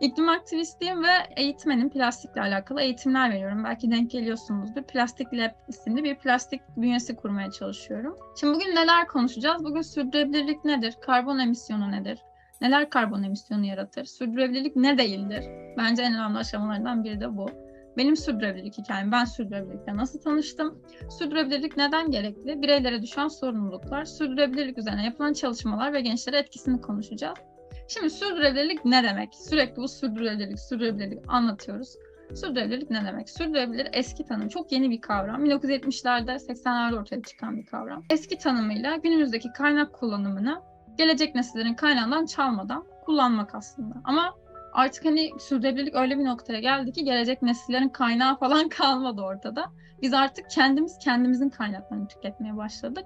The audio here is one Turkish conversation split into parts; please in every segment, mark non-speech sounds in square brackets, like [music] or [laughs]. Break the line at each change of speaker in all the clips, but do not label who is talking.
İklim aktivistiyim ve eğitmenim. Plastikle alakalı eğitimler veriyorum. Belki denk geliyorsunuzdur. Plastik Lab isimli bir plastik bünyesi kurmaya çalışıyorum. Şimdi bugün neler konuşacağız? Bugün sürdürülebilirlik nedir? Karbon emisyonu nedir? Neler karbon emisyonu yaratır? Sürdürülebilirlik ne değildir? Bence en önemli aşamalardan biri de bu. Benim sürdürülebilirlik hikayem, ben sürdürülebilirlikle nasıl tanıştım? Sürdürülebilirlik neden gerekli? Bireylere düşen sorumluluklar, sürdürülebilirlik üzerine yapılan çalışmalar ve gençlere etkisini konuşacağız. Şimdi sürdürülebilirlik ne demek? Sürekli bu sürdürülebilirlik, sürdürülebilirlik anlatıyoruz. Sürdürülebilirlik ne demek? Sürdürülebilir eski tanım çok yeni bir kavram. 1970'lerde, 80'lerde ortaya çıkan bir kavram. Eski tanımıyla günümüzdeki kaynak kullanımını gelecek nesillerin kaynağından çalmadan kullanmak aslında. Ama artık hani sürdürülebilirlik öyle bir noktaya geldi ki gelecek nesillerin kaynağı falan [laughs] kalmadı ortada. Biz artık kendimiz kendimizin kaynaklarını tüketmeye başladık.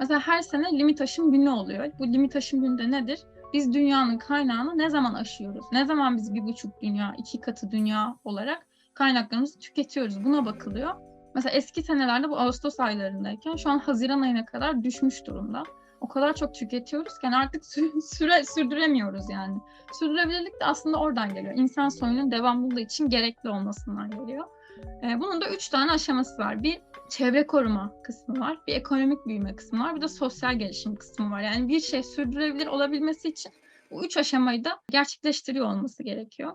Mesela her sene limit aşım günü oluyor. Bu limit aşım günü de nedir? Biz dünyanın kaynağını ne zaman aşıyoruz? Ne zaman biz bir buçuk dünya, iki katı dünya olarak kaynaklarımızı tüketiyoruz? Buna bakılıyor. Mesela eski senelerde bu Ağustos aylarındayken şu an Haziran ayına kadar düşmüş durumda. O kadar çok tüketiyoruz ki artık sü- süre sürdüremiyoruz yani. Sürdürülebilirlik de aslında oradan geliyor. İnsan soyunun devamlılığı için gerekli olmasından geliyor. Ee, bunun da üç tane aşaması var. Bir çevre koruma kısmı var, bir ekonomik büyüme kısmı var, bir de sosyal gelişim kısmı var. Yani bir şey sürdürülebilir olabilmesi için bu üç aşamayı da gerçekleştiriyor olması gerekiyor.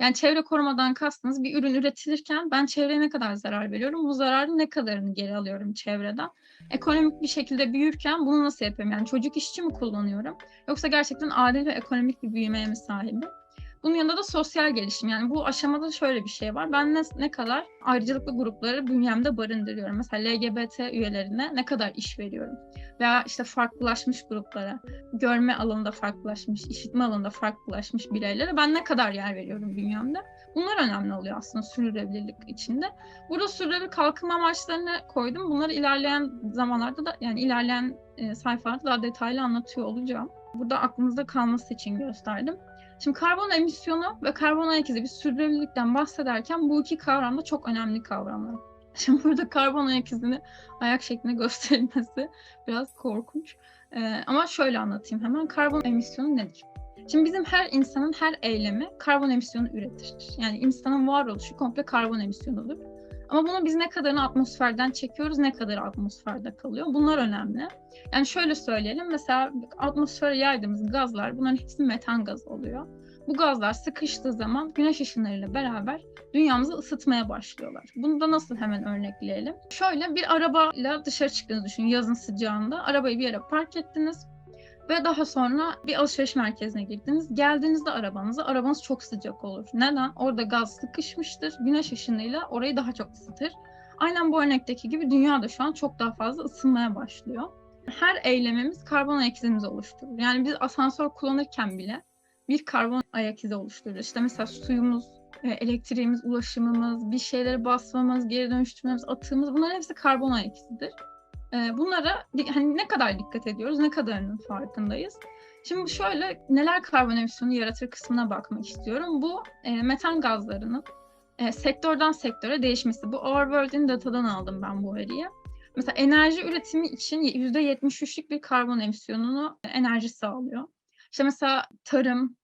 Yani çevre korumadan kastınız bir ürün üretilirken ben çevreye ne kadar zarar veriyorum, bu zararın ne kadarını geri alıyorum çevreden. Ekonomik bir şekilde büyürken bunu nasıl yapıyorum? Yani çocuk işçi mi kullanıyorum? Yoksa gerçekten adil ve ekonomik bir büyümeye mi sahibim? Bunun yanında da sosyal gelişim. Yani bu aşamada şöyle bir şey var. Ben ne, ne kadar ayrıcalıklı grupları bünyemde barındırıyorum. Mesela LGBT üyelerine ne kadar iş veriyorum? Veya işte farklılaşmış gruplara, görme alanında farklılaşmış, işitme alanında farklılaşmış bireylere ben ne kadar yer veriyorum bünyemde? Bunlar önemli oluyor aslında sürdürülebilirlik içinde. Burada sürdürülebilir kalkınma amaçlarını koydum. Bunları ilerleyen zamanlarda da yani ilerleyen e, sayfalarda daha detaylı anlatıyor olacağım. Burada aklınızda kalması için gösterdim. Şimdi karbon emisyonu ve karbon ayak izi biz sürdürülebilirlikten bahsederken bu iki kavram da çok önemli kavramlar. [laughs] Şimdi burada karbon ayak izini ayak şeklinde gösterilmesi biraz korkunç. Ee, ama şöyle anlatayım hemen. Karbon emisyonu nedir? Şimdi bizim her insanın her eylemi karbon emisyonu üretir. Yani insanın varoluşu komple karbon emisyonudur. Ama bunu biz ne kadarını atmosferden çekiyoruz, ne kadar atmosferde kalıyor. Bunlar önemli. Yani şöyle söyleyelim, mesela atmosfere yaydığımız gazlar, bunların hepsi metan gazı oluyor. Bu gazlar sıkıştığı zaman güneş ışınlarıyla beraber dünyamızı ısıtmaya başlıyorlar. Bunu da nasıl hemen örnekleyelim? Şöyle bir arabayla dışarı çıktığınızı düşünün yazın sıcağında. Arabayı bir yere park ettiniz ve daha sonra bir alışveriş merkezine girdiniz. Geldiğinizde arabanıza, arabanız çok sıcak olur. Neden? Orada gaz sıkışmıştır. Güneş ışınıyla orayı daha çok ısıtır. Aynen bu örnekteki gibi dünya da şu an çok daha fazla ısınmaya başlıyor. Her eylemimiz karbon ayak izimizi oluşturur. Yani biz asansör kullanırken bile bir karbon ayak izi oluşturur. İşte mesela suyumuz, e, elektriğimiz, ulaşımımız, bir şeyleri basmamız, geri dönüştürmemiz, atığımız bunların hepsi karbon ayak izidir. E, bunlara hani ne kadar dikkat ediyoruz, ne kadarının farkındayız. Şimdi şöyle neler karbon emisyonu yaratır kısmına bakmak istiyorum. Bu e, metan gazlarının e, sektörden sektöre değişmesi. Bu Our World in Data'dan aldım ben bu veriyi. Mesela enerji üretimi için %73'lük bir karbon emisyonunu enerji sağlıyor. İşte mesela tarım,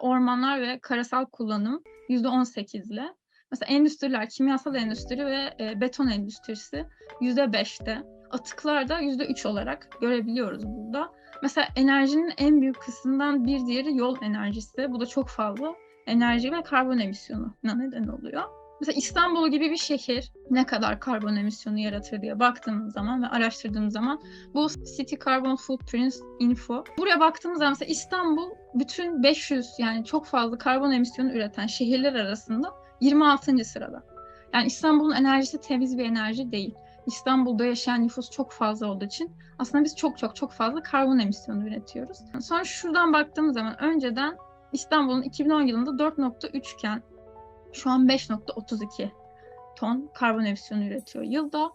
ormanlar ve karasal kullanım %18 ile. Mesela endüstriler, kimyasal endüstri ve e, beton endüstrisi %5'te. Atıklar da %3 olarak görebiliyoruz burada. Mesela enerjinin en büyük kısmından bir diğeri yol enerjisi. Bu da çok fazla enerji ve karbon emisyonu neden oluyor. Mesela İstanbul gibi bir şehir ne kadar karbon emisyonu yaratır diye baktığımız zaman ve araştırdığımız zaman bu City Carbon Footprint Info. Buraya baktığımız zaman mesela İstanbul bütün 500 yani çok fazla karbon emisyonu üreten şehirler arasında 26. sırada. Yani İstanbul'un enerjisi temiz bir enerji değil. İstanbul'da yaşayan nüfus çok fazla olduğu için aslında biz çok çok çok fazla karbon emisyonu üretiyoruz. Sonra şuradan baktığımız zaman önceden İstanbul'un 2010 yılında 4.3 iken şu an 5.32 ton karbon emisyonu üretiyor yılda.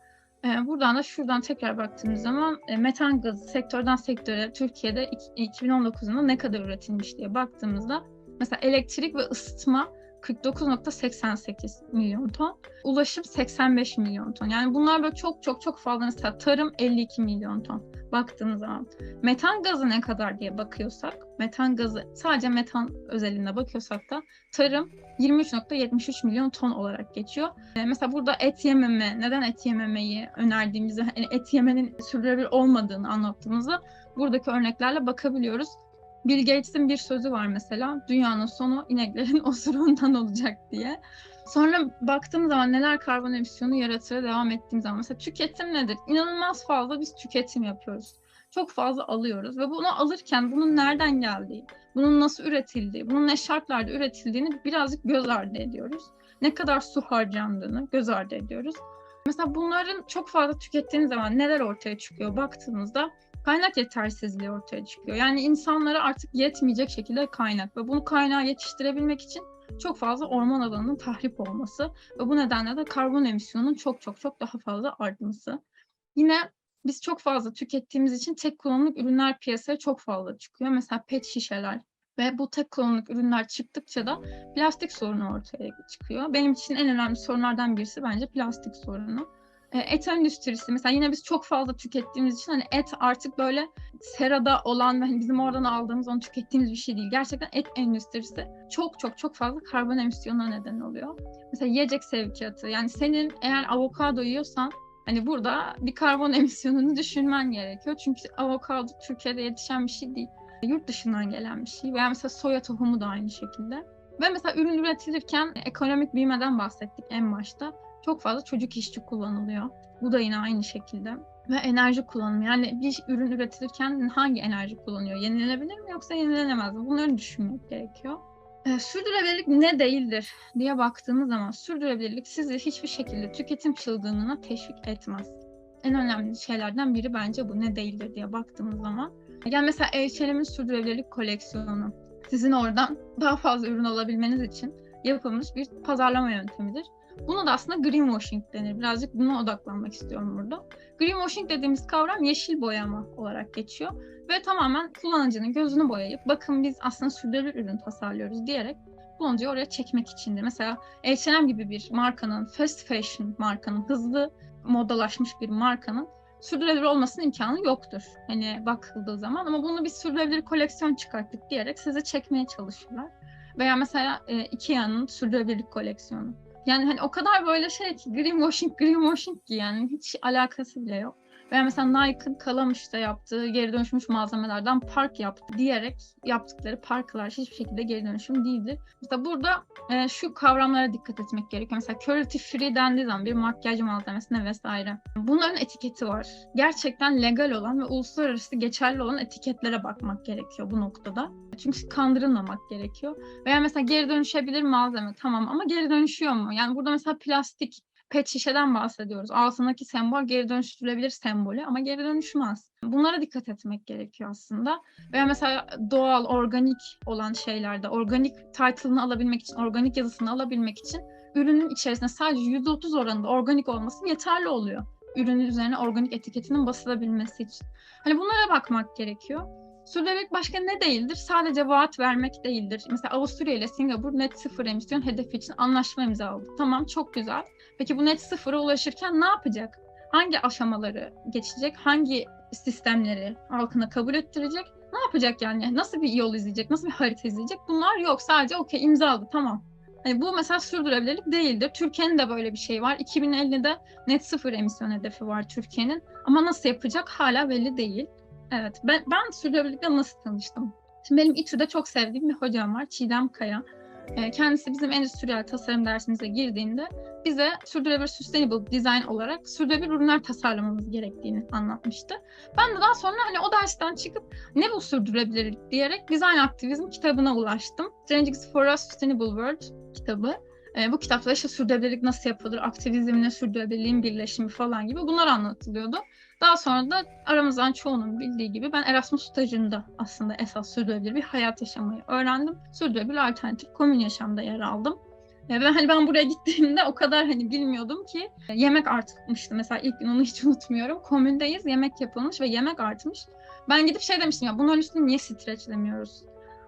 E, buradan da şuradan tekrar baktığımız zaman e, metan gazı sektörden sektöre Türkiye'de 2019 yılında ne kadar üretilmiş diye baktığımızda mesela elektrik ve ısıtma 49.88 milyon ton. Ulaşım 85 milyon ton. Yani bunlar böyle çok çok çok fazla. Mesela tarım 52 milyon ton baktığınız zaman. Metan gazı ne kadar diye bakıyorsak, metan gazı sadece metan özelinde bakıyorsak da tarım 23.73 milyon ton olarak geçiyor. Ee, mesela burada et yememe, neden et yememeyi önerdiğimizi, hani et yemenin sürdürülebilir olmadığını anlattığımızda buradaki örneklerle bakabiliyoruz. Bill Gates'in bir sözü var mesela. Dünyanın sonu ineklerin [laughs] osurundan olacak diye. Sonra baktığım zaman neler karbon emisyonu yaratır devam ettiğim zaman. Mesela tüketim nedir? İnanılmaz fazla biz tüketim yapıyoruz. Çok fazla alıyoruz ve bunu alırken bunun nereden geldiği, bunun nasıl üretildiği, bunun ne şartlarda üretildiğini birazcık göz ardı ediyoruz. Ne kadar su harcandığını göz ardı ediyoruz. Mesela bunların çok fazla tükettiğiniz zaman neler ortaya çıkıyor baktığınızda kaynak yetersizliği ortaya çıkıyor. Yani insanlara artık yetmeyecek şekilde kaynak ve bunu kaynağı yetiştirebilmek için çok fazla orman alanının tahrip olması ve bu nedenle de karbon emisyonunun çok çok çok daha fazla artması. Yine biz çok fazla tükettiğimiz için tek kullanımlık ürünler piyasaya çok fazla çıkıyor. Mesela pet şişeler ve bu tek kullanımlık ürünler çıktıkça da plastik sorunu ortaya çıkıyor. Benim için en önemli sorunlardan birisi bence plastik sorunu. E, et endüstrisi mesela yine biz çok fazla tükettiğimiz için hani et artık böyle serada olan ve hani bizim oradan aldığımız onu tükettiğimiz bir şey değil. Gerçekten et endüstrisi çok çok çok fazla karbon emisyonuna neden oluyor. Mesela yiyecek sevkiyatı yani senin eğer avokado yiyorsan hani burada bir karbon [laughs] emisyonunu düşünmen gerekiyor. Çünkü avokado Türkiye'de yetişen bir şey değil. Yurt dışından gelen bir şey. Veya mesela soya tohumu da aynı şekilde. Ve mesela ürün üretilirken ekonomik büyümeden bahsettik en başta çok fazla çocuk işçi kullanılıyor. Bu da yine aynı şekilde. Ve enerji kullanımı. Yani bir ürün üretilirken hangi enerji kullanıyor? Yenilenebilir mi yoksa yenilenemez mi? Bunları düşünmek gerekiyor. E, sürdürülebilirlik ne değildir diye baktığımız zaman sürdürülebilirlik sizi hiçbir şekilde tüketim çılgınlığına teşvik etmez. En önemli şeylerden biri bence bu ne değildir diye baktığımız zaman. Yani mesela H&M'in sürdürülebilirlik koleksiyonu sizin oradan daha fazla ürün alabilmeniz için yapılmış bir pazarlama yöntemidir. Buna da aslında greenwashing denir. Birazcık buna odaklanmak istiyorum burada. Greenwashing dediğimiz kavram yeşil boyama olarak geçiyor. Ve tamamen kullanıcının gözünü boyayıp bakın biz aslında sürdürülebilir ürün tasarlıyoruz diyerek kullanıcıyı oraya çekmek içindir. Mesela H&M gibi bir markanın, fast fashion markanın, hızlı modalaşmış bir markanın sürdürülebilir olmasının imkanı yoktur. Hani bakıldığı zaman ama bunu bir sürdürülebilir koleksiyon çıkarttık diyerek sizi çekmeye çalışırlar. Veya mesela e, Ikea'nın sürdürülebilirlik koleksiyonu. Yani hani o kadar böyle şey ki greenwashing greenwashing ki yani hiç alakası bile yok. Veya mesela Nike'ın Kalamış'ta yaptığı geri dönüşmüş malzemelerden park yaptı diyerek yaptıkları parklar hiçbir şekilde geri dönüşüm değildir. Mesela burada e, şu kavramlara dikkat etmek gerekiyor. Mesela cruelty free dendiği zaman bir makyaj malzemesine vesaire. Bunların etiketi var. Gerçekten legal olan ve uluslararası geçerli olan etiketlere bakmak gerekiyor bu noktada. Çünkü kandırılmamak gerekiyor. Veya mesela geri dönüşebilir malzeme tamam ama geri dönüşüyor mu? Yani burada mesela plastik pet şişeden bahsediyoruz. Altındaki sembol geri dönüştürülebilir sembolü ama geri dönüşmez. Bunlara dikkat etmek gerekiyor aslında. Veya mesela doğal, organik olan şeylerde organik title'ını alabilmek için, organik yazısını alabilmek için ürünün içerisinde sadece %30 oranında organik olması yeterli oluyor. Ürünün üzerine organik etiketinin basılabilmesi için. Hani bunlara bakmak gerekiyor. Sürdürülebilirlik başka ne değildir? Sadece vaat vermek değildir. Mesela Avusturya ile Singapur net sıfır emisyon hedefi için anlaşma imzaladı. Tamam çok güzel. Peki bu net sıfıra ulaşırken ne yapacak? Hangi aşamaları geçecek? Hangi sistemleri halkına kabul ettirecek? Ne yapacak yani? Nasıl bir yol izleyecek? Nasıl bir harita izleyecek? Bunlar yok. Sadece okey imzaladı tamam. Hani bu mesela sürdürülebilirlik değildir. Türkiye'nin de böyle bir şey var. 2050'de net sıfır emisyon hedefi var Türkiye'nin. Ama nasıl yapacak hala belli değil. Evet, ben, ben sürdürülebilirlikle nasıl tanıştım? Şimdi benim İTÜ'de çok sevdiğim bir hocam var, Çiğdem Kaya. Ee, kendisi bizim endüstriyel tasarım dersimize girdiğinde bize sürdürülebilir sustainable design olarak sürdürülebilir ürünler tasarlamamız gerektiğini anlatmıştı. Ben de daha sonra hani o dersten çıkıp ne bu sürdürülebilirlik diyerek design aktivizm kitabına ulaştım. Strategies for a Sustainable World kitabı. E, bu kitapta işte sürdürülebilirlik nasıl yapılır, aktivizmle sürdürülebilirliğin birleşimi falan gibi bunlar anlatılıyordu. Daha sonra da aramızdan çoğunun bildiği gibi ben Erasmus stajında aslında esas sürdürülebilir bir hayat yaşamayı öğrendim. Sürdürülebilir alternatif komün yaşamda yer aldım. Ve hani ben buraya gittiğimde o kadar hani bilmiyordum ki e, yemek artmıştı. Mesela ilk gün onu hiç [laughs] unutmuyorum. Komündeyiz, yemek yapılmış ve yemek artmış. Ben gidip şey demiştim ya bunların üstüne niye streçlemiyoruz?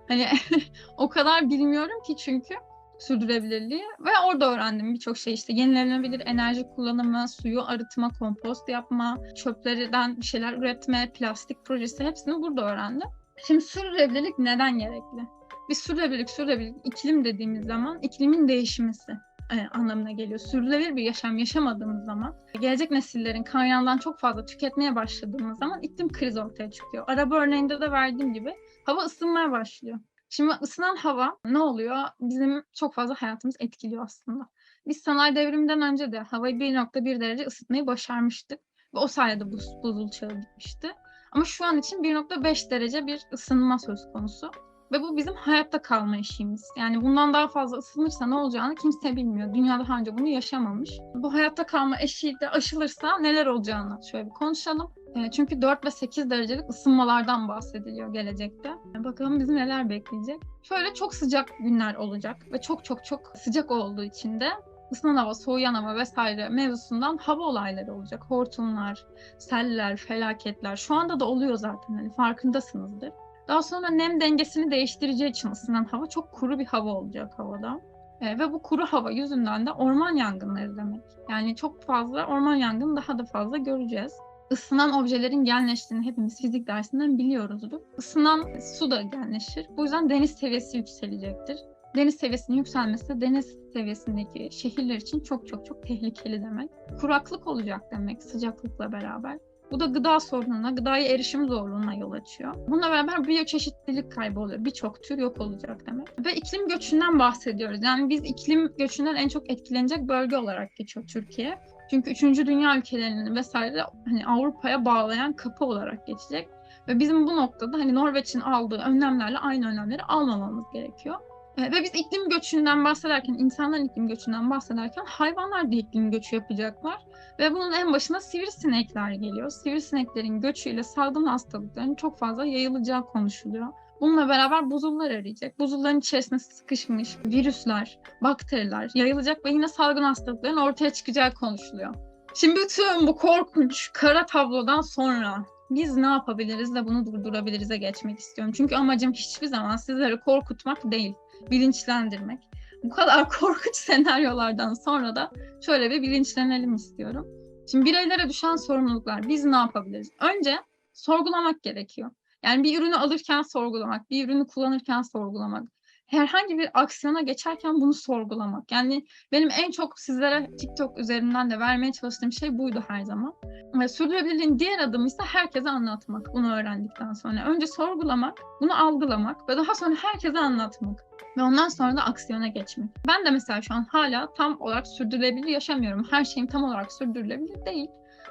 Hani [laughs] o kadar bilmiyorum ki çünkü sürdürülebilirliği ve orada öğrendim birçok şey işte yenilenebilir enerji kullanımı, suyu arıtma, kompost yapma, çöplerden bir şeyler üretme, plastik projesi hepsini burada öğrendim. Şimdi sürdürülebilirlik neden gerekli? Bir sürdürülebilirlik, sürdürülebilirlik iklim dediğimiz zaman iklimin değişmesi e, anlamına geliyor. Sürdürülebilir bir yaşam yaşamadığımız zaman, gelecek nesillerin kaynağından çok fazla tüketmeye başladığımız zaman iklim krizi ortaya çıkıyor. Araba örneğinde de verdiğim gibi hava ısınmaya başlıyor. Şimdi ısınan hava ne oluyor? Bizim çok fazla hayatımız etkiliyor aslında. Biz sanayi devriminden önce de havayı 1.1 derece ısıtmayı başarmıştık. Ve o sayede buz, buzul çağı bitmişti. Ama şu an için 1.5 derece bir ısınma söz konusu. Ve bu bizim hayatta kalma işimiz. Yani bundan daha fazla ısınırsa ne olacağını kimse bilmiyor. Dünya daha önce bunu yaşamamış. Bu hayatta kalma eşiği de aşılırsa neler olacağını şöyle bir konuşalım. E, çünkü 4 ve 8 derecelik ısınmalardan bahsediliyor gelecekte. Bakalım bizi neler bekleyecek. Şöyle çok sıcak günler olacak ve çok çok çok sıcak olduğu için de ısınan hava, soğuyan hava vesaire mevzusundan hava olayları olacak. Hortumlar, seller, felaketler. Şu anda da oluyor zaten hani farkındasınızdır. Daha sonra nem dengesini değiştireceği için ısınan hava çok kuru bir hava olacak havada. E, ve bu kuru hava yüzünden de orman yangınları demek. Yani çok fazla orman yangını daha da fazla göreceğiz. Isınan objelerin genleştiğini hepimiz fizik dersinden biliyoruzdur. Isınan su da genleşir. Bu yüzden deniz seviyesi yükselecektir. Deniz seviyesinin yükselmesi de deniz seviyesindeki şehirler için çok çok çok tehlikeli demek. Kuraklık olacak demek sıcaklıkla beraber. Bu da gıda sorununa, gıdaya erişim zorluğuna yol açıyor. Bununla beraber biyoçeşitlilik kaybı oluyor. Birçok tür yok olacak demek. Ve iklim göçünden bahsediyoruz. Yani biz iklim göçünden en çok etkilenecek bölge olarak geçiyor Türkiye. Çünkü 3. dünya ülkelerinin vesaire hani Avrupa'ya bağlayan kapı olarak geçecek. Ve bizim bu noktada hani Norveç'in aldığı önlemlerle aynı önlemleri almamamız gerekiyor. Ve biz iklim göçünden bahsederken, insanların iklim göçünden bahsederken hayvanlar da iklim göçü yapacaklar. Ve bunun en başına sivrisinekler geliyor. Sivrisineklerin göçüyle salgın hastalıkların çok fazla yayılacağı konuşuluyor. Bununla beraber buzullar arayacak. Buzulların içerisine sıkışmış virüsler, bakteriler yayılacak ve yine salgın hastalıkların ortaya çıkacağı konuşuluyor. Şimdi bütün bu korkunç kara tablodan sonra biz ne yapabiliriz de bunu durdurabiliriz'e geçmek istiyorum. Çünkü amacım hiçbir zaman sizleri korkutmak değil, bilinçlendirmek. Bu kadar [laughs] korkunç senaryolardan sonra da şöyle bir bilinçlenelim istiyorum. Şimdi bireylere düşen sorumluluklar. Biz ne yapabiliriz? Önce sorgulamak gerekiyor. Yani bir ürünü alırken sorgulamak, bir ürünü kullanırken sorgulamak, herhangi bir aksiyona geçerken bunu sorgulamak. Yani benim en çok sizlere TikTok üzerinden de vermeye çalıştığım şey buydu her zaman. Ve sürdürülebilirliğin diğer adımı ise herkese anlatmak bunu öğrendikten sonra. Önce sorgulamak, bunu algılamak ve daha sonra herkese anlatmak. Ve ondan sonra da aksiyona geçmek. Ben de mesela şu an hala tam olarak sürdürülebilir yaşamıyorum. Her şeyim tam olarak sürdürülebilir değil.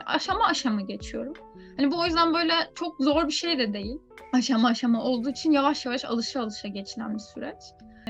Aşama aşama geçiyorum. Hani bu o yüzden böyle çok zor bir şey de değil. Aşama aşama olduğu için yavaş yavaş alışa alışa geçilen bir süreç.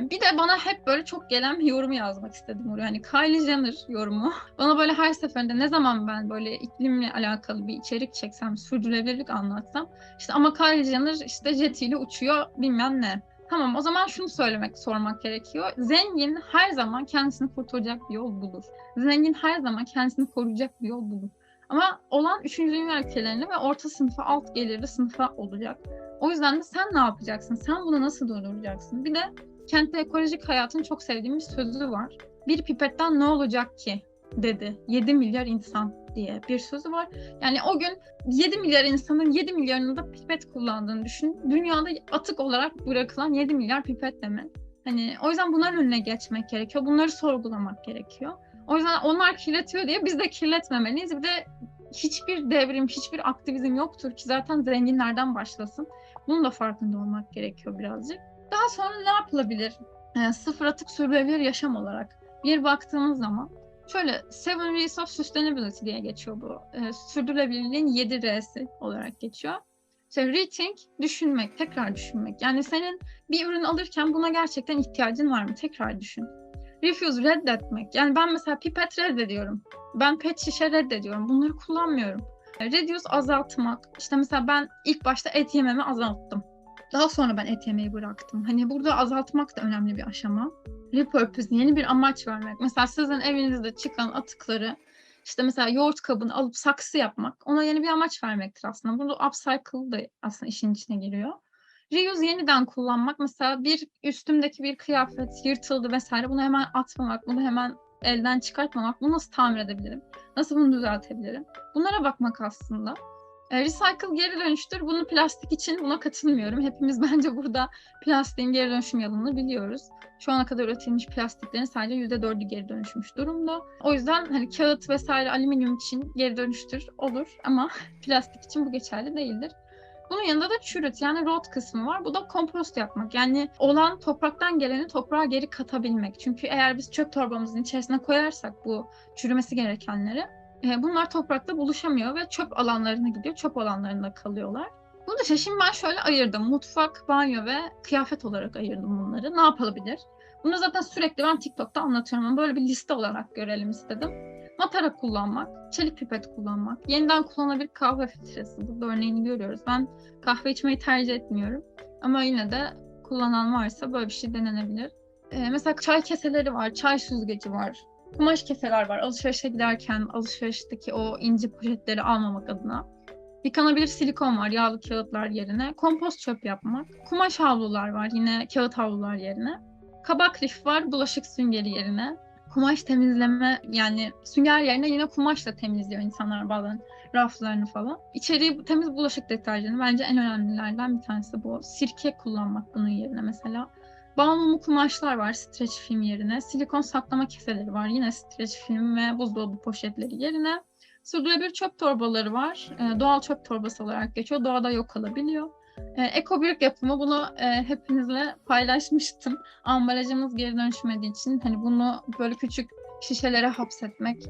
Bir de bana hep böyle çok gelen bir yorumu yazmak istedim oraya. Hani Kylie Jenner yorumu. [laughs] Bana böyle her seferinde ne zaman ben böyle iklimle alakalı bir içerik çeksem, sürdürülebilirlik anlatsam. işte ama Kylie Jenner işte jetiyle uçuyor bilmem ne. Tamam o zaman şunu söylemek, sormak gerekiyor. Zengin her zaman kendisini kurtaracak bir yol bulur. Zengin her zaman kendisini koruyacak bir yol bulur. Ama olan 3. dünya ülkelerinde ve orta sınıfa, alt gelirli sınıfa olacak. O yüzden de sen ne yapacaksın? Sen bunu nasıl durduracaksın? Bir de kentte ekolojik hayatın çok sevdiğim bir sözü var. Bir pipetten ne olacak ki? dedi. 7 milyar insan diye bir sözü var. Yani o gün 7 milyar insanın 7 milyarının da pipet kullandığını düşün. Dünyada atık olarak bırakılan 7 milyar pipet demek. Hani o yüzden bunların önüne geçmek gerekiyor. Bunları sorgulamak gerekiyor. O yüzden onlar kirletiyor diye biz de kirletmemeliyiz. Bir de hiçbir devrim, hiçbir aktivizm yoktur ki zaten zenginlerden başlasın. Bunun da farkında olmak gerekiyor birazcık. Daha sonra ne yapılabilir? E, sıfır atık sürdürülebilir yaşam olarak bir baktığımız zaman şöyle Seven R's of Sustainability diye geçiyor bu. E, sürdürülebilirliğin 7 R'si olarak geçiyor. İşte rethink, düşünmek, tekrar düşünmek. Yani senin bir ürün alırken buna gerçekten ihtiyacın var mı? Tekrar düşün. Refuse, reddetmek. Yani ben mesela pipet reddediyorum. Ben pet şişe reddediyorum. Bunları kullanmıyorum. Reduce azaltmak. İşte mesela ben ilk başta et yememi azalttım. Daha sonra ben et yemeyi bıraktım. Hani burada azaltmak da önemli bir aşama. Repurpose, yeni bir amaç vermek. Mesela sizin evinizde çıkan atıkları işte mesela yoğurt kabını alıp saksı yapmak ona yeni bir amaç vermektir aslında. Burada upcycle da aslında işin içine giriyor. Reuse yeniden kullanmak mesela bir üstümdeki bir kıyafet yırtıldı vesaire bunu hemen atmamak, bunu hemen elden çıkartmamak, bunu nasıl tamir edebilirim? Nasıl bunu düzeltebilirim? Bunlara bakmak aslında. E, recycle geri dönüştür. Bunu plastik için buna katılmıyorum. Hepimiz [laughs] bence burada plastiğin geri dönüşüm yolunu biliyoruz. Şu ana kadar üretilmiş plastiklerin sadece %4'ü geri dönüşmüş durumda. O yüzden hani kağıt vesaire alüminyum için geri dönüştür olur ama [laughs] plastik için bu geçerli değildir. Bunun yanında da çürüt yani rot kısmı var. Bu da kompost yapmak. Yani olan topraktan geleni toprağa geri katabilmek. Çünkü eğer biz çöp torbamızın içerisine koyarsak bu çürümesi gerekenleri e, bunlar toprakta buluşamıyor ve çöp alanlarına gidiyor. Çöp alanlarında kalıyorlar. Bunu da şimdi ben şöyle ayırdım. Mutfak, banyo ve kıyafet olarak ayırdım bunları. Ne yapılabilir? Bunu zaten sürekli ben TikTok'ta anlatıyorum ama böyle bir liste olarak görelim istedim. Matara kullanmak, çelik pipet kullanmak, yeniden kullanılabilir kahve filtresi. Burada örneğini görüyoruz. Ben kahve içmeyi tercih etmiyorum. Ama yine de kullanan varsa böyle bir şey denenebilir. Ee, mesela çay keseleri var, çay süzgeci var, kumaş keseler var. Alışverişe giderken alışverişteki o ince poşetleri almamak adına. Yıkanabilir silikon var yağlı kağıtlar yerine. Kompost çöp yapmak. Kumaş havlular var yine kağıt havlular yerine. Kabak lif var bulaşık süngeri yerine. Kumaş temizleme yani sünger yerine yine kumaşla temizliyor insanlar bazen raflarını falan. İçeriği temiz bulaşık deterjanı bence en önemlilerden bir tanesi bu. Sirke kullanmak bunun yerine mesela. Bal kumaşlar var streç film yerine. Silikon saklama keseleri var. Yine streç film ve buzdolabı poşetleri yerine. Sürdürülebilir çöp torbaları var. E, doğal çöp torbası olarak geçiyor. Doğada yok kalabiliyor. E, ekobrik yapımı bunu e, hepinizle paylaşmıştım. Ambalajımız geri dönüşmediği için hani bunu böyle küçük şişelere hapsetmek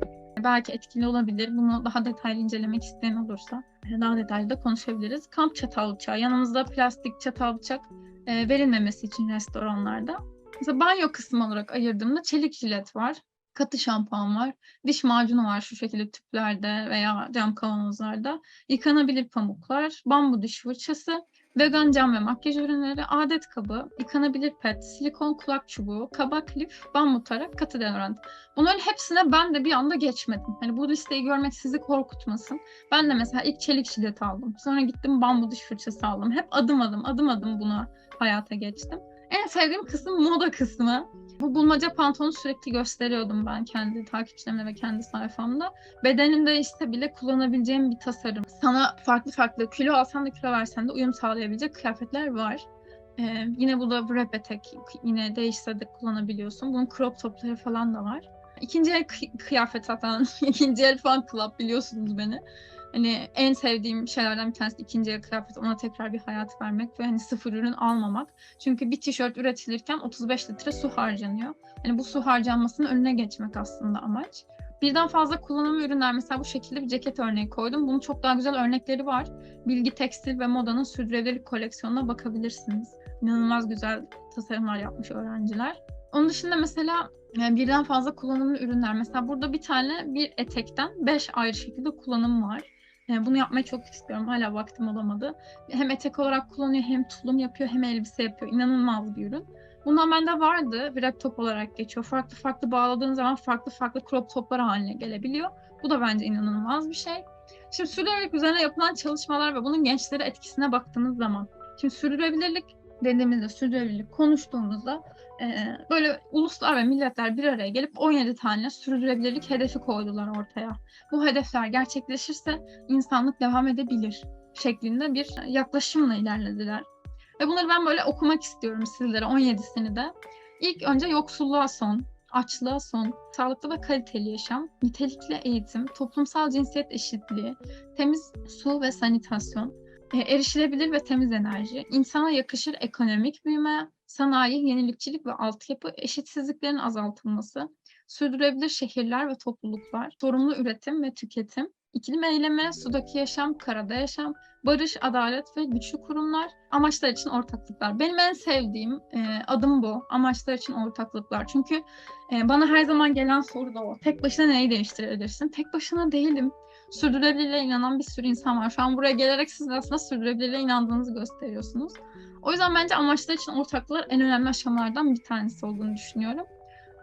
belki etkili olabilir. Bunu daha detaylı incelemek isteyen olursa daha detaylı da konuşabiliriz. Kamp çatal bıçağı. Yanımızda plastik çatal bıçak e, verilmemesi için restoranlarda. Mesela banyo kısmı olarak ayırdığımda çelik jilet var, katı şampuan var, diş macunu var şu şekilde tüplerde veya cam kavanozlarda, yıkanabilir pamuklar, bambu diş fırçası, vegan cam ve makyaj ürünleri, adet kabı, yıkanabilir pet, silikon kulak çubuğu, kabak lif, bambu tarak, katı deodorant. Bunların hepsine ben de bir anda geçmedim. Hani bu listeyi görmek sizi korkutmasın. Ben de mesela ilk çelik jilet aldım. Sonra gittim bambu diş fırçası aldım. Hep adım adım adım adım buna hayata geçtim. En sevdiğim kısım moda kısmı. Bu bulmaca pantolonu sürekli gösteriyordum ben kendi takipçilerimde ve kendi sayfamda. Bedenimde işte bile kullanabileceğim bir tasarım. Sana farklı farklı kilo alsan da kilo versen de uyum sağlayabilecek kıyafetler var. Ee, yine bu da wrap etek yine değişse de kullanabiliyorsun. Bunun crop topları falan da var. İkinci el kıyafet zaten [laughs] ikinci el fan club biliyorsunuz beni hani en sevdiğim şeylerden bir tanesi ikinci el kıyafet ona tekrar bir hayat vermek ve hani sıfır ürün almamak. Çünkü bir tişört üretilirken 35 litre su harcanıyor. Hani bu su harcanmasının önüne geçmek aslında amaç. Birden fazla kullanımlı ürünler mesela bu şekilde bir ceket örneği koydum. Bunun çok daha güzel örnekleri var. Bilgi Tekstil ve Moda'nın sürdürülebilirlik koleksiyonuna bakabilirsiniz. İnanılmaz güzel tasarımlar yapmış öğrenciler. Onun dışında mesela yani birden fazla kullanımlı ürünler. Mesela burada bir tane bir etekten beş ayrı şekilde kullanım var. Yani bunu yapmayı çok istiyorum. Hala vaktim olamadı. Hem etek olarak kullanıyor hem tulum yapıyor hem elbise yapıyor. İnanılmaz bir ürün. Bundan bende vardı. Bir top olarak geçiyor. Farklı farklı bağladığın zaman farklı farklı crop toplar haline gelebiliyor. Bu da bence inanılmaz bir şey. Şimdi sürdürülebilirlik üzerine yapılan çalışmalar ve bunun gençlere etkisine baktığınız zaman. Şimdi sürdürülebilirlik dediğimizde, sürdürülebilirlik konuştuğumuzda böyle uluslar ve milletler bir araya gelip 17 tane sürdürülebilirlik hedefi koydular ortaya. Bu hedefler gerçekleşirse insanlık devam edebilir şeklinde bir yaklaşımla ilerlediler. Ve bunları ben böyle okumak istiyorum sizlere 17'sini de. İlk önce yoksulluğa son, açlığa son, sağlıklı ve kaliteli yaşam, nitelikli eğitim, toplumsal cinsiyet eşitliği, temiz su ve sanitasyon, erişilebilir ve temiz enerji, insana yakışır ekonomik büyüme, sanayi, yenilikçilik ve altyapı, eşitsizliklerin azaltılması, sürdürülebilir şehirler ve topluluklar, sorumlu üretim ve tüketim, iklim eylemi, sudaki yaşam, karada yaşam, barış, adalet ve güçlü kurumlar, amaçlar için ortaklıklar. Benim en sevdiğim e, adım bu, amaçlar için ortaklıklar. Çünkü e, bana her zaman gelen soru da o. Tek başına neyi değiştirebilirsin? Tek başına değilim sürdürülebilirliğe inanan bir sürü insan var. Şu an buraya gelerek siz aslında sürdürülebilirliğe inandığınızı gösteriyorsunuz. O yüzden bence amaçlar için ortaklar en önemli aşamalardan bir tanesi olduğunu düşünüyorum.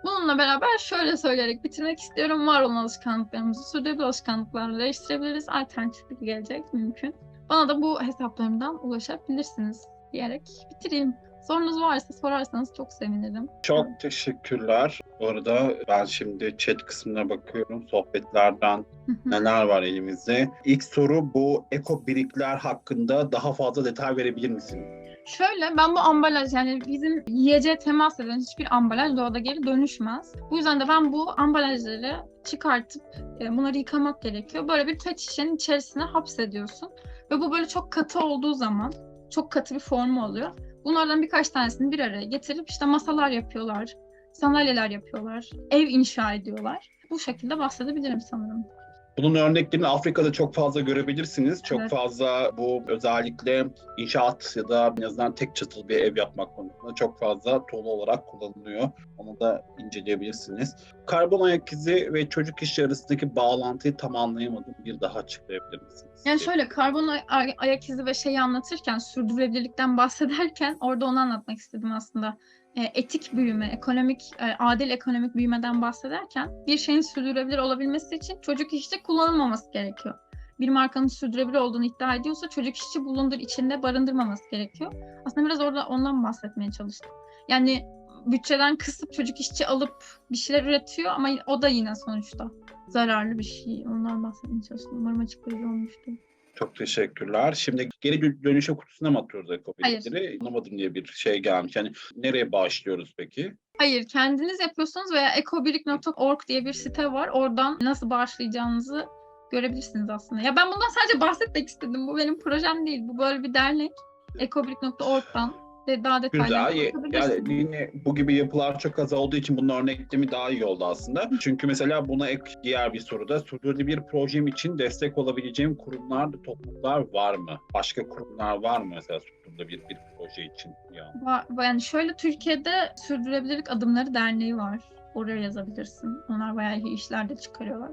Bununla beraber şöyle söyleyerek bitirmek istiyorum. Var olan alışkanlıklarımızı sürdürülebilir alışkanlıklarla değiştirebiliriz. Alternatif bir gelecek mümkün. Bana da bu hesaplarımdan ulaşabilirsiniz. diyerek bitireyim. Sorunuz varsa sorarsanız çok sevinirim.
Çok teşekkürler. Bu arada ben şimdi chat kısmına bakıyorum. Sohbetlerden neler var elimizde. İlk soru bu eko birikler hakkında daha fazla detay verebilir misin?
Şöyle ben bu ambalaj yani bizim yiyeceğe temas eden hiçbir ambalaj doğada geri dönüşmez. Bu yüzden de ben bu ambalajları çıkartıp e, bunları yıkamak gerekiyor. Böyle bir pet şişenin içerisine hapsediyorsun. Ve bu böyle çok katı olduğu zaman çok katı bir formu oluyor. Bunlardan birkaç tanesini bir araya getirip işte masalar yapıyorlar, sandalyeler yapıyorlar, ev inşa ediyorlar. Bu şekilde bahsedebilirim sanırım.
Bunun örneklerini Afrika'da çok fazla görebilirsiniz. Çok
Evet.
fazla bu özellikle inşaat ya da en azından tek çatılı bir ev yapmak konusunda çok fazla tool olarak kullanılıyor. Onu da inceleyebilirsiniz. Karbon ayak izi ve çocuk işi arasındaki bağlantıyı tam anlayamadım. Bir daha açıklayabilir misiniz?
Yani şöyle karbon ay- ayak izi ve şeyi anlatırken, sürdürülebilirlikten bahsederken orada onu anlatmak istedim aslında. E, etik büyüme, ekonomik, e, adil ekonomik büyümeden bahsederken bir şeyin sürdürülebilir olabilmesi için çocuk işçi kullanılmaması gerekiyor. Bir markanın sürdürülebilir olduğunu iddia ediyorsa çocuk işçi bulundur içinde barındırmaması gerekiyor. Aslında biraz orada ondan bahsetmeye çalıştım. Yani bütçeden kısıp çocuk işçi alıp bir şeyler üretiyor ama o da yine sonuçta zararlı bir şey. Ondan bahsetmeye çalıştım. Umarım açıklayıcı olmuştur.
Çok teşekkürler. Şimdi geri dö- dönüşe kutusuna mı atıyoruz eko
Hayır.
birikleri? Anlamadım diye bir şey gelmiş. Yani nereye bağışlıyoruz peki?
Hayır, kendiniz yapıyorsunuz veya ekobirik.org diye bir site var. Oradan nasıl bağışlayacağınızı görebilirsiniz aslında. Ya ben bundan sadece bahsetmek istedim. Bu benim projem değil. Bu böyle bir dernek. ekobirik.org'dan de daha detaylı
Güzel. Yani yine bu gibi yapılar çok az olduğu için bunun örneklemi daha iyi oldu aslında. Çünkü mesela buna ek diğer bir soruda sürdürülebilir projem için destek olabileceğim kurumlar, topluluklar var mı? Başka kurumlar var mı mesela sürdürülebilir bir proje için? Yani.
Va- Yani şöyle Türkiye'de Sürdürülebilirlik Adımları Derneği var. Oraya yazabilirsin. Onlar bayağı iyi işler de çıkarıyorlar.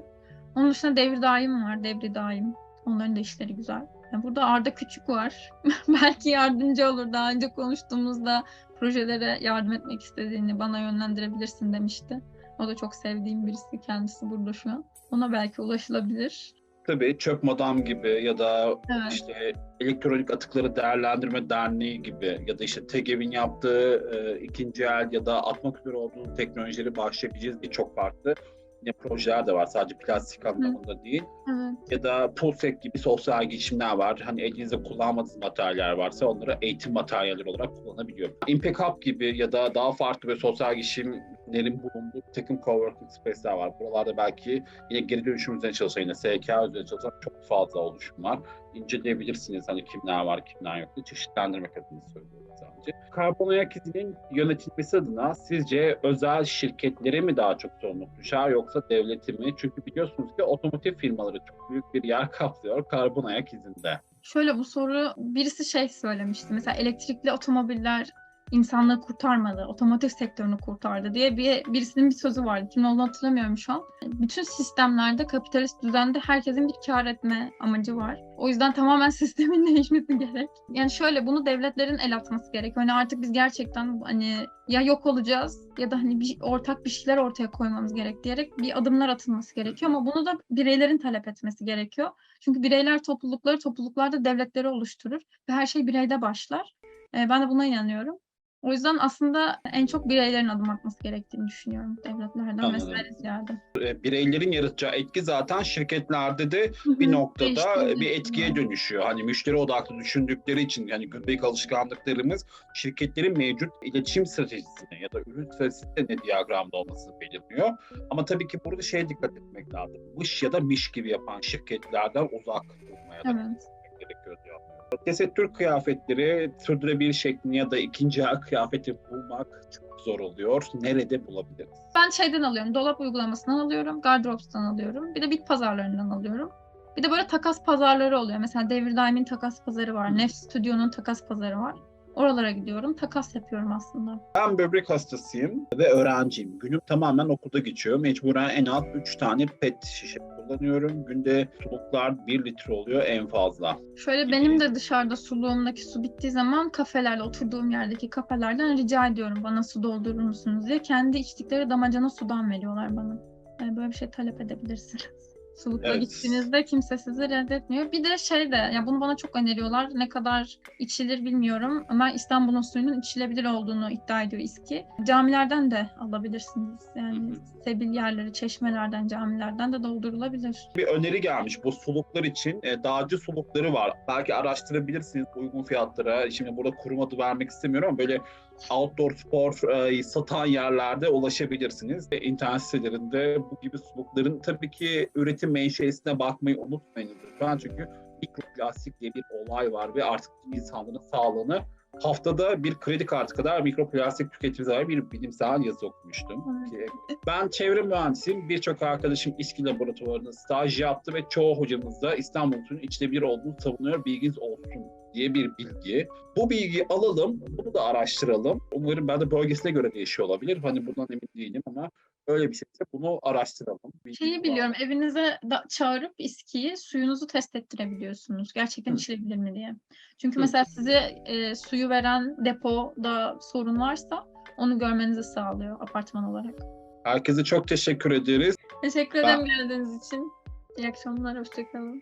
Onun dışında Devri Daim var. Devri Daim. Onların da işleri güzel. Burada Arda Küçük var. [laughs] Belki yardımcı olur. Daha önce konuştuğumuzda projelere yardım etmek istediğini bana yönlendirebilirsin demişti. O da çok sevdiğim birisi. Kendisi burada şu an. Ona belki ulaşılabilir.
Tabii çöp madam gibi ya da
Evet.
işte elektronik atıkları değerlendirme derneği gibi ya da işte TEGEV'in yaptığı e, ikinci el ya da atmak üzere olduğu teknolojileri başlayabileceğiz birçok farklı yine projeler de var sadece plastik anlamında değil.
Evet.
Ya da Pulsec gibi sosyal girişimler var. Hani elinizde kullanmadığınız materyaller varsa onları eğitim materyalleri olarak kullanabiliyor. Impact Hub gibi ya da daha farklı bir sosyal girişimlerin bulunduğu takım coworking space'ler var. Buralarda belki yine geri dönüşüm üzerine çalışan, yine SK üzerine çalışan çok fazla oluşum var. İnceleyebilirsiniz hani kimler var, kimler yok diye çeşitlendirmek adına söylüyorum sadece. Karbon ayak izinin yönetilmesi adına sizce özel şirketlere mi daha çok sorumluluk düşer yoksa devleti mi? Çünkü biliyorsunuz ki otomotiv firmaları çok büyük bir yer [laughs] kaplıyor karbon ayak izinde.
Şöyle bu soru birisi şey söylemişti. Mesela elektrikli otomobiller insanlığı kurtarmadı, otomotiv sektörünü kurtardı diye bir birisinin bir sözü vardı. Kim olduğunu hatırlamıyorum şu an. Bütün sistemlerde, kapitalist düzende herkesin bir kar etme amacı var. O yüzden tamamen [laughs] sistemin değişmesi gerek. Yani şöyle bunu devletlerin el atması gerek. Hani artık biz gerçekten hani ya yok olacağız ya da hani bir ortak bir şeyler ortaya koymamız gerek diyerek bir adımlar atılması gerekiyor ama bunu da bireylerin talep etmesi gerekiyor. Çünkü bireyler toplulukları, topluluklar da devletleri oluşturur ve her şey bireyde başlar. Ee, ben de buna inanıyorum. O yüzden aslında en çok bireylerin adım atması gerektiğini düşünüyorum devletlerden
Anladım.
vesaire ziyade.
E, Bireylerin yaratacağı etki zaten şirketlerde de bir noktada bir etkiye dönüşüyor. Hani müşteri odaklı düşündükleri için yani gündelik alışkanlıklarımız şirketlerin mevcut iletişim stratejisine ya da ürün stratejisine ne diyagramda olması belirliyor. Ama tabii ki burada şeye dikkat etmek lazım. Mış ya da miş gibi yapan şirketlerden uzak durmaya da
Evet.
gerekiyor diyor. Tesettür kıyafetleri sürdürülebilir şeklini ya da ikinci el kıyafeti bulmak çok zor oluyor. Nerede bulabiliriz?
Ben şeyden alıyorum, dolap uygulamasından alıyorum, Gardrops'tan alıyorum. Bir de bit pazarlarından alıyorum. Bir de böyle takas pazarları oluyor. Mesela Devir Daim'in takas pazarı var. Nef Studio'nun takas pazarı var. Oralara gidiyorum. Takas yapıyorum aslında.
Ben böbrek hastasıyım ve öğrenciyim. Günüm tamamen okulda geçiyor. Mecburen en az 3 tane pet şişe kullanıyorum. Günde suluklar 1 litre oluyor en fazla.
Şöyle benim de dışarıda suluğumdaki su bittiği zaman kafelerde, oturduğum yerdeki kafelerden rica ediyorum bana su doldurur musunuz diye. Kendi içtikleri damacana sudan veriyorlar bana. Yani böyle bir şey talep edebilirsiniz. Sulukla
Evet.
gittiğinizde kimse sizi reddetmiyor. Bir de şey de, ya bunu bana çok öneriyorlar. Ne kadar içilir bilmiyorum ama İstanbul'un suyunun içilebilir olduğunu iddia ediyor İSKİ. Camilerden de alabilirsiniz. Yani sebil yerleri, çeşmelerden, camilerden de doldurulabilir.
Bir öneri gelmiş bu suluklar için. E, dağcı sulukları var. Belki araştırabilirsiniz uygun fiyatlara. Şimdi burada kurum adı vermek istemiyorum ama böyle outdoor spor e, satan yerlerde ulaşabilirsiniz. E, internet sitelerinde bu gibi sulukların tabii ki üretim menşeisine bakmayı unutmayın lütfen. Çünkü mikroplastik diye bir olay var ve artık insanların sağlığını haftada bir kredi kartı kadar mikroplastik tüketimi dair bir bilimsel yazı okumuştum. Ben çevre mühendisiyim. Birçok arkadaşım İSKİ laboratuvarında staj yaptı ve çoğu hocamız da İstanbul suyunun içilebilir olduğunu savunuyor. Bilginiz olsun diye bir bilgi. Bu bilgiyi alalım, bunu da araştıralım. Umarım ben de bölgesine göre değişiyor olabilir. Hani bundan emin değilim ama öyle bir şeyse bunu araştıralım. Bilgi
Şeyi
var.
biliyorum, evinize da çağırıp İSKİ'yi suyunuzu test ettirebiliyorsunuz. Gerçekten
Hı.
içilebilir mi diye. Çünkü
Hı.
mesela size e, suyu veren depoda sorun varsa onu görmenizi sağlıyor apartman olarak.
Herkese çok teşekkür ederiz.
Teşekkür
Ben-
ederim geldiğiniz için. İyi akşamlar, hoşçakalın.